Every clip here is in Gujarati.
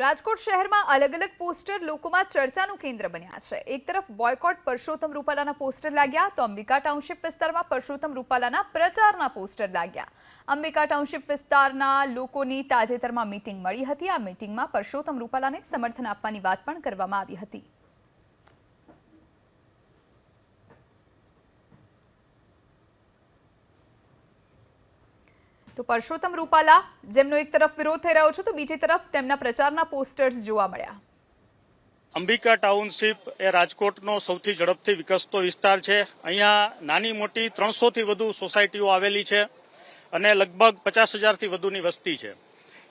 રાજકોટ શહેરમાં અલગ અલગ પોસ્ટર લોકોમાં ચર્ચાનું કેન્દ્ર બન્યા છે. એક તરફ બોયકોટ પરસોત્તમ રૂપાલાના પોસ્ટર લાગ્યા તો અંબિકા ટાઉનશીપ વિસ્તારમાં પરસોત્તમ રૂપાલાના પ્રચારના પોસ્ટર લાગ્યા. અંબિકા ટાઉનશીપ વિસ્તારના લોકોની તાજેતરમાં મીટિંગ મળી હતી. આ મીટિંગમાં પરસોત્તમ રૂપાલાને સમર્થન આપવાની વાત પણ કરવામાં આવી હતી. તો પરસોત્તમ રૂપાલા, જેમનો એક તરફ વિરોધ થઈ રહ્યો છે, તો બીજી તરફ તેમના પ્રચારના પોસ્ટર્સ જોવા મળ્યા. અંબિકા ટાઉનશીપ એ રાજકોટનો સૌથી ઝડપથી વિકસતો વિસ્તાર છે. અહીંયા નાની મોટી ત્રણસોથી વધુ સોસાયટીઓ આવેલી છે અને લગભગ પચાસ હજારથી વધુની વસ્તી છે.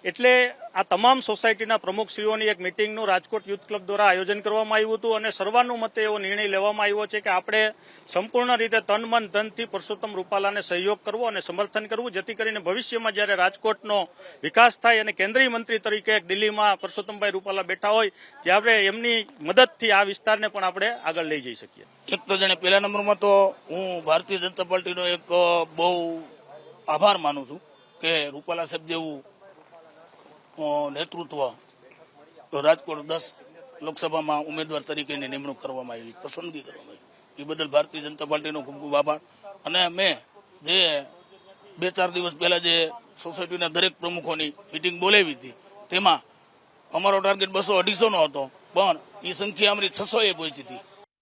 એટલે આ તમામ સોસાયટીના પ્રમુખશ્રીઓની એક મિટિંગનું રાજકોટ યુથ ક્લબ દ્વારા આયોજન કરવામાં આવ્યું હતું અને સર્વાનુમતે એવો નિર્ણય લેવામાં આવ્યો છે કે આપણે સંપૂર્ણ રીતે તન, મન, ધનથી પુરુષોત્તમ રૂપાલાને સહયોગ કરવો અને સમર્થન કરવું, જેથી કરીને ભવિષ્યમાં જ્યારે રાજકોટનો વિકાસ થાય અને કેન્દ્રીય મંત્રી તરીકે દિલ્હીમાં પુરુષોત્તમભાઈ રૂપાલા બેઠા હોય, ત્યારે એમની મદદથી આ વિસ્તારને પણ આપણે આગળ લઈ જઈ શકીએ. એક તો જાણે પહેલા નંબરમાં તો હું ભારતીય જનતા પાર્ટીનો એક બહુ આભાર માનું છું કે રૂપાલા સાહેબ જેવું નેતૃત્વ રાજકોટ દસ લોકસભામાં ઉમેદવાર તરીકેની નિમણૂક કરવામાં આવી, પસંદગી કરવામાં આવી. એ બદલ ભારતીય જનતા પાર્ટીનો ખૂબ ખૂબ આભાર. અને મેં જે બે ચાર દિવસ પહેલા જે સોસાયટીના દરેક પ્રમુખોની મિટિંગ બોલાવી હતી, તેમાં અમારો ટાર્ગેટ બસો અઢીસો નો હતો, પણ એ સંખ્યા અમારી છસો એ પહોંચી હતી.